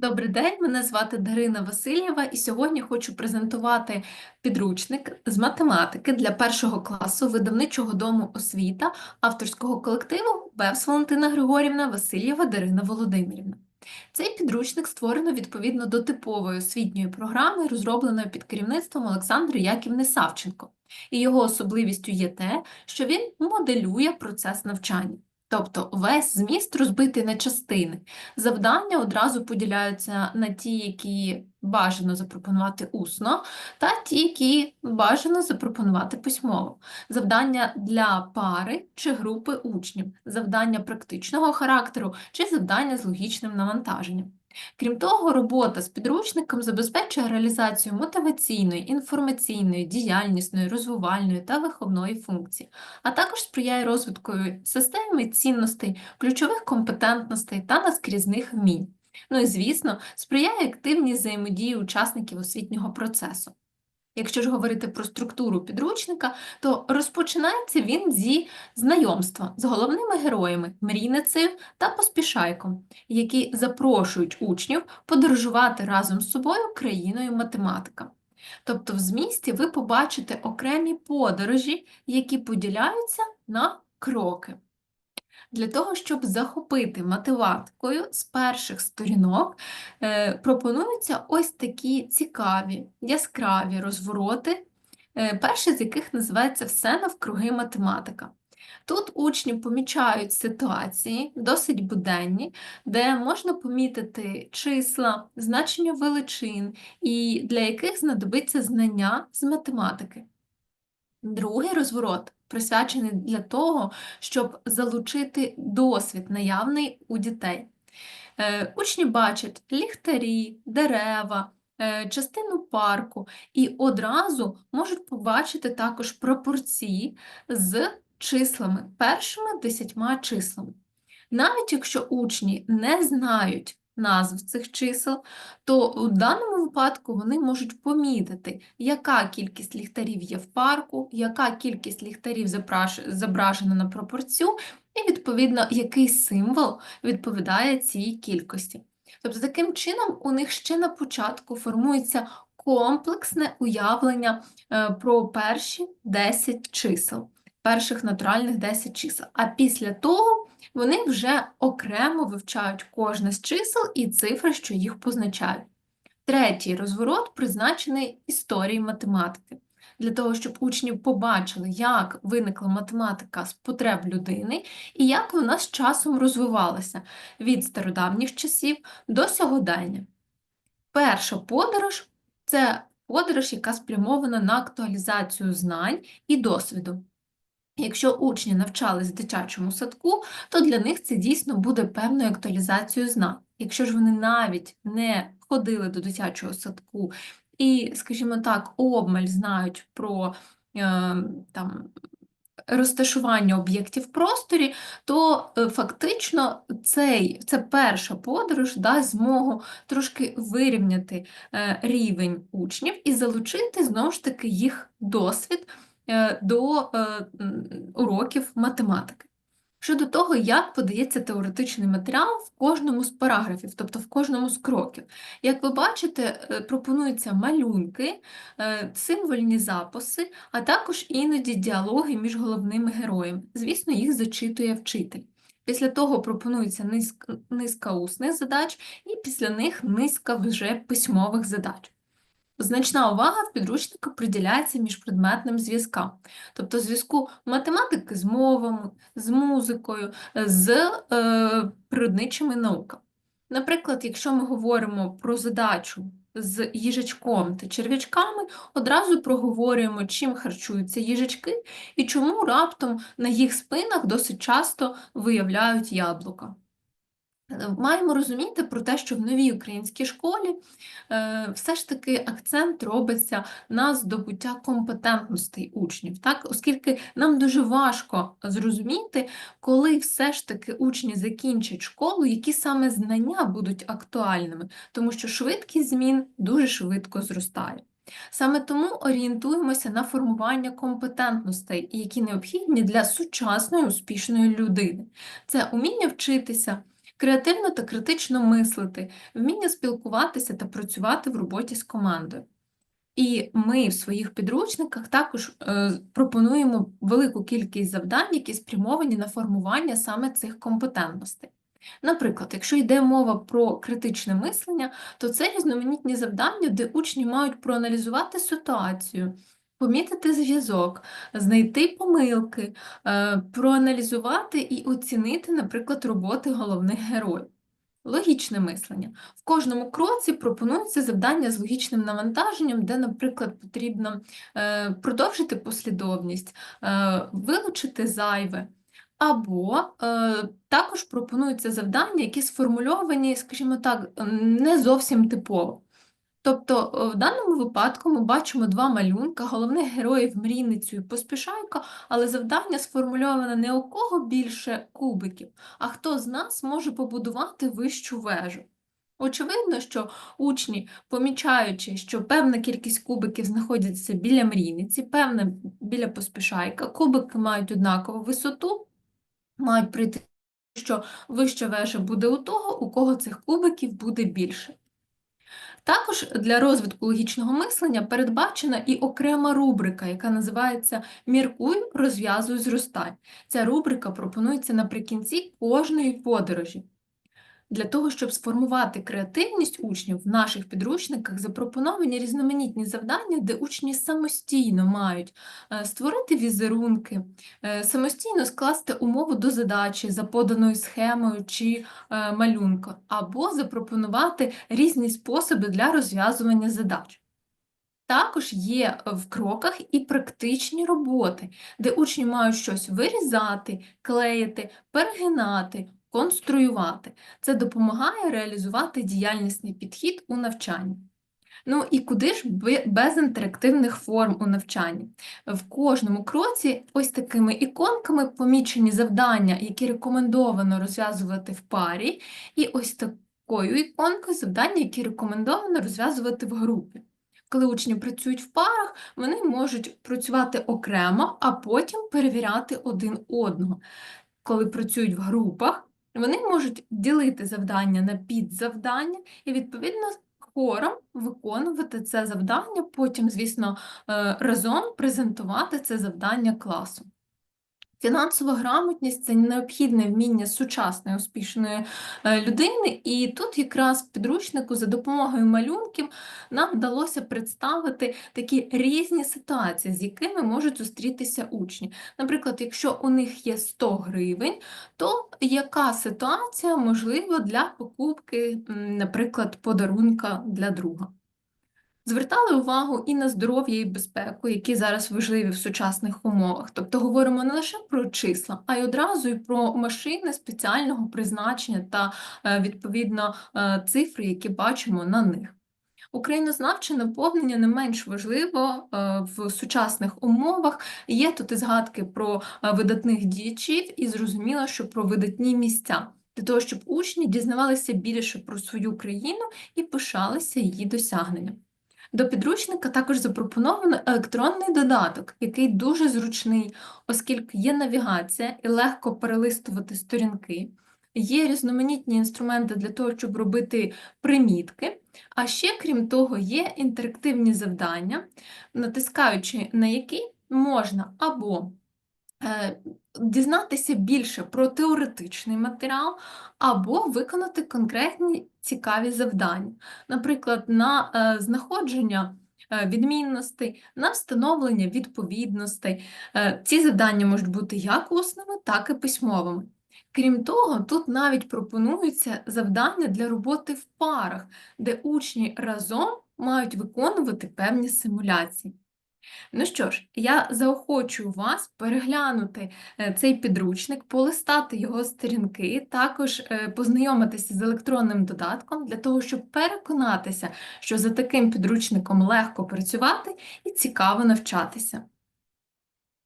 Добрий день, мене звати Дарина Васильєва, і сьогодні хочу презентувати підручник з математики для першого класу видавничого дому освіта авторського колективу БЕВС Валентина Григорівна Васильєва Дарина Володимирівна. Цей підручник створено відповідно до типової освітньої програми, розробленої під керівництвом Олександри Яківни Савченко. І його особливістю є те, що він моделює процес навчання. Тобто весь зміст розбитий на частини. Завдання одразу поділяються на ті, які бажано запропонувати усно, та ті, які бажано запропонувати письмово. Завдання для пари чи групи учнів, завдання практичного характеру чи завдання з логічним навантаженням. Крім того, робота з підручником забезпечує реалізацію мотиваційної, інформаційної, діяльнісної, розвивальної та виховної функцій, а також сприяє розвитку системи цінностей, ключових компетентностей та наскрізних вмінь. Ну і, звісно, сприяє активній взаємодії учасників освітнього процесу. Якщо ж говорити про структуру підручника, то розпочинається він зі знайомства з головними героями мрійницею та поспішайком, які запрошують учнів подорожувати разом з собою країною математика. Тобто в змісті ви побачите окремі подорожі, які поділяються на кроки. Для того, щоб захопити математикою з перших сторінок, е, пропонуються ось такі цікаві, яскраві розвороти, е, перший з яких називається Все навкруги математика. Тут учні помічають ситуації, досить буденні, де можна помітити числа, значення величин, і для яких знадобиться знання з математики. Другий розворот присвячений для того, щоб залучити досвід наявний у дітей. Е, Учні бачать ліхтарі, дерева, е, частину парку і одразу можуть побачити також пропорції з числами, першими десятьма числами. Навіть якщо учні не знають назв цих чисел, то у даному випадку вони можуть помітити, яка кількість ліхтарів є в парку, яка кількість ліхтарів зображена на пропорцію, і, відповідно, який символ відповідає цій кількості. Тобто, таким чином, у них ще на початку формується комплексне уявлення е, про перші 10 чисел, перших натуральних 10 чисел. А після того вони вже окремо вивчають кожне з чисел і цифри, що їх позначають. Третій розворот призначений історії математики. Для того, щоб учні побачили, як виникла математика з потреб людини і як вона з часом розвивалася від стародавніх часів до сьогодення. Перша подорож це подорож, яка спрямована на актуалізацію знань і досвіду. Якщо учні навчались в дитячому садку, то для них це дійсно буде певною актуалізацією знань. Якщо ж вони навіть не ходили до дитячого садку і, скажімо так, обмаль знають про е, там, розташування об'єктів в просторі, то е, фактично цей, це перша подорож дасть змогу трошки вирівняти е, рівень учнів і залучити знову ж таки їх досвід до е, уроків математики. Щодо того, як подається теоретичний матеріал в кожному з параграфів, тобто в кожному з кроків. Як ви бачите, е, пропонуються малюнки, е, символьні записи, а також іноді діалоги між головними героями. Звісно, їх зачитує вчитель. Після того пропонується низка, низка усних задач, і після них низка вже письмових задач. Значна увага в підручнику приділяється міжпредметним зв'язкам, тобто зв'язку математики з мовами, з музикою, з е, природничими науками. Наприклад, якщо ми говоримо про задачу з їжачком та черв'ячками, одразу проговорюємо, чим харчуються їжачки і чому раптом на їх спинах досить часто виявляють яблука. Маємо розуміти про те, що в новій українській школі е, все ж таки акцент робиться на здобуття компетентностей учнів, так? Оскільки нам дуже важко зрозуміти, коли все ж таки учні закінчать школу, які саме знання будуть актуальними, тому що швидкість змін дуже швидко зростає. Саме тому орієнтуємося на формування компетентностей, які необхідні для сучасної успішної людини. Це уміння вчитися, креативно та критично мислити, вміння спілкуватися та працювати в роботі з командою. І ми в своїх підручниках також е, пропонуємо велику кількість завдань, які спрямовані на формування саме цих компетентностей. Наприклад, якщо йде мова про критичне мислення, то це різноманітні завдання, де учні мають проаналізувати ситуацію, помітити зв'язок, знайти помилки, е, проаналізувати і оцінити, наприклад, роботи головних героїв. Логічне мислення. В кожному кроці пропонується завдання з логічним навантаженням, де, наприклад, потрібно е, продовжити послідовність, е, вилучити зайве. Або також пропонуються завдання, які сформульовані, скажімо так, не зовсім типово. Тобто, е, в даному випадку ми бачимо два малюнка, головних героїв мрійницю і поспішайка, але завдання сформульоване не у кого більше кубиків, а хто з нас може побудувати вищу вежу. Очевидно, що учні, помічаючи, що певна кількість кубиків знаходиться біля мрійниці, певна біля поспішайка, кубики мають однакову висоту, мають прийти, що вища вежа буде у того, у кого цих кубиків буде більше. Також для розвитку логічного мислення передбачена і окрема рубрика, яка називається Міркуй, розв'язуй, зростань. Ця рубрика пропонується наприкінці кожної подорожі. Для того, щоб сформувати креативність учнів в наших підручниках, запропоновані різноманітні завдання, де учні самостійно мають е, створити візерунки, е, самостійно скласти умову до задачі за поданою схемою чи е, малюнком, або запропонувати різні способи для розв'язування задач. Також є в кроках і практичні роботи, де учні мають щось вирізати, клеїти, перегинати, конструювати. Це допомагає реалізувати діяльнісний підхід у навчанні. Ну і куди ж без інтерактивних форм у навчанні? В кожному кроці ось такими іконками помічені завдання, які рекомендовано розв'язувати в парі, і ось такою іконкою завдання, які рекомендовано розв'язувати в групі. Коли учні працюють в парах, вони можуть працювати окремо, а потім перевіряти один одного. Коли працюють в групах, вони можуть ділити завдання на підзавдання і, відповідно, хором виконувати це завдання, потім, звісно, е, разом презентувати це завдання класу. Фінансова грамотність це необхідне вміння сучасної успішної е, людини, і тут якраз в підручнику за допомогою малюнків нам вдалося представити такі різні ситуації, з якими можуть зустрітися учні. Наприклад, якщо у них є 100 гривень, то яка ситуація можлива для покупки, наприклад, подарунка для друга? Звертали увагу і на здоров'я і безпеку, які зараз важливі в сучасних умовах. Тобто говоримо не лише про числа, а й одразу і про машини спеціального призначення та, е, відповідно, е, цифри, які бачимо на них. Українознавче наповнення не менш важливо е, в сучасних умовах. Є тут і згадки про видатних діячів, і зрозуміло, що про видатні місця, для того, щоб учні дізнавалися більше про свою країну і пишалися її досягненням. До підручника також запропоновано електронний додаток, який дуже зручний, оскільки є навігація і легко перелистувати сторінки, є різноманітні інструменти для того, щоб робити примітки, а ще, крім того, є інтерактивні завдання, натискаючи на які можна або Е, дізнатися більше про теоретичний матеріал або виконати конкретні цікаві завдання, наприклад, на е, знаходження е, відмінностей, на встановлення відповідностей. Ці завдання можуть бути як усними, так і письмовими. Крім того, тут навіть пропонуються завдання для роботи в парах, де учні разом мають виконувати певні симуляції. Ну що ж, я заохочую вас переглянути е, цей підручник, полистати його сторінки, також е, познайомитися з електронним додатком для того, щоб переконатися, що за таким підручником легко працювати і цікаво навчатися.